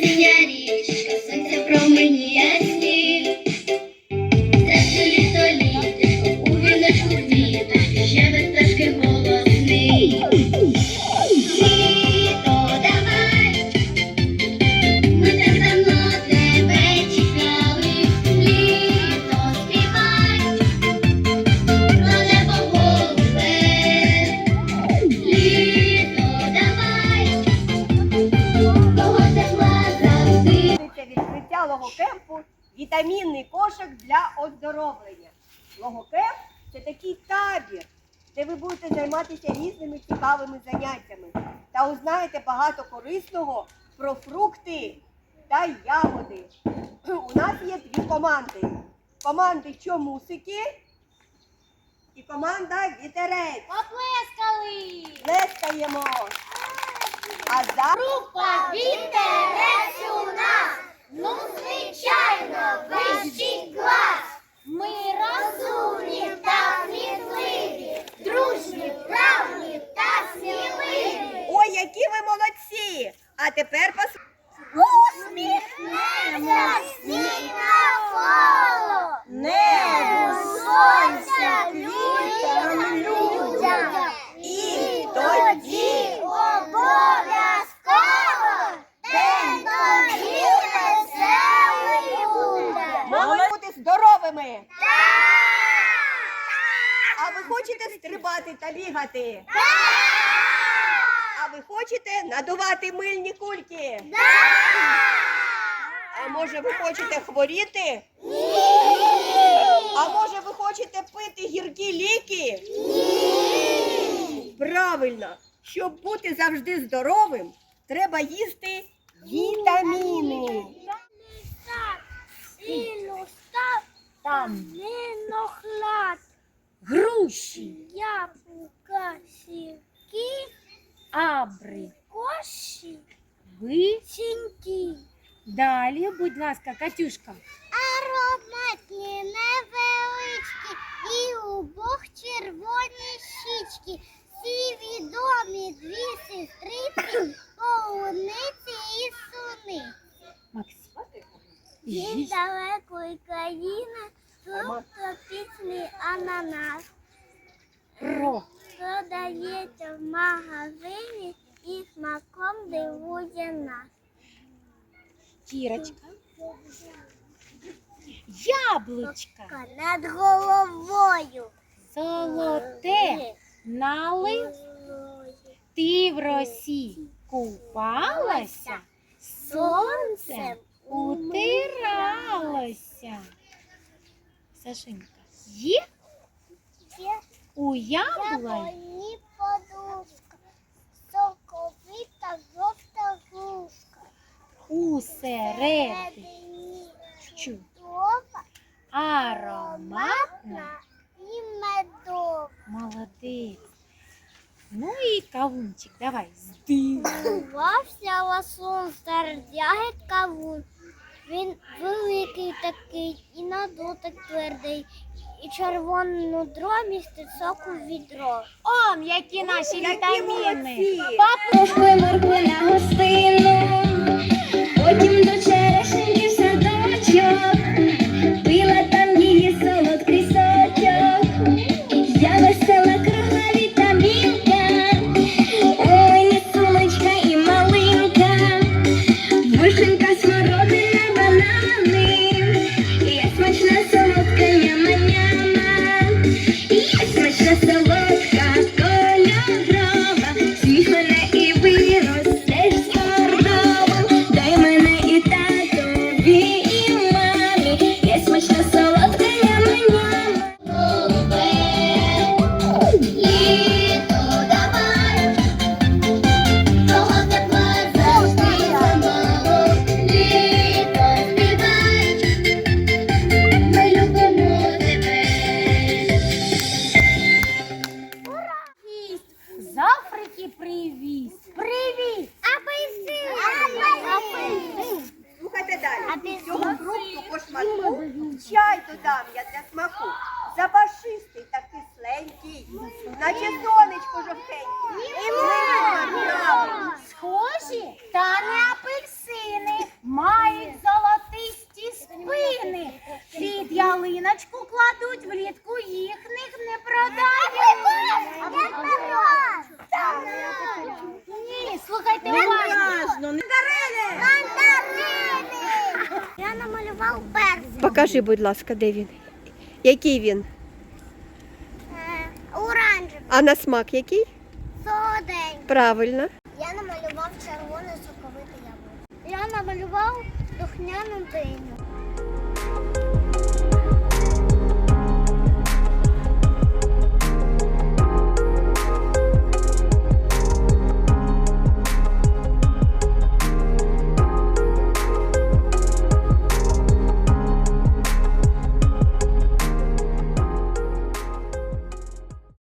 Yeah. Логокемпу вітамінний кошик для оздоровлення. Логокемп це такий табір, де ви будете займатися різними цікавими заняттями та узнаєте багато корисного про фрукти та ягоди. У нас є дві команди. Команди чомусики і команда вітерець. Поплескали! Плескаємо. А зараз Група вітерець у нас, ну звичайно, вищий клас. Ви хочете стрибати та бігати? А ви хочете надувати мильні кульки? А може ви хочете хворіти? А може ви хочете пити гіркі ліки? Правильно, щоб бути завжди здоровим, треба їсти вітаміни. Там груші, яблука, сірки, абри, коші, ви. сіньки. Далі, будь ласка, Катюшка. Ароматні, невеличкі і у бок червоні щічки. Всі відомі дві сестриці, полуниці і суни. Максим. Від Їсть. далекої країни тут тропічний ананас. Про. Продається в магазині і смаком дивує нас. Кірочка. Яблучка. Над головою. Золоте. Нали. Ти в росі купалася, сонцем утиралася. Сашенька, Є у яблунь яблоні подушка, соковита жовта грушка. Всередині чу- чудова, ароматна. і медова. Молодець. Ну і кавунчик, давай. Здив. Ховався ласун серед кавун. Він великий такий і на дотик твердий, і червону соку в відро. О, які наші вітаміни. Папу! Моркви на гостину, потім до Інші та не апельсини мають золотисті спини. Під ялиночку кладуть влітку їхніх не продають. Ні, слухайте уважно. Я намалював перзень. Покажи, будь ласка, де він? Який він? Е, оранжевий. А на смак який? Солодень. Правильно. Намалював духняну диню.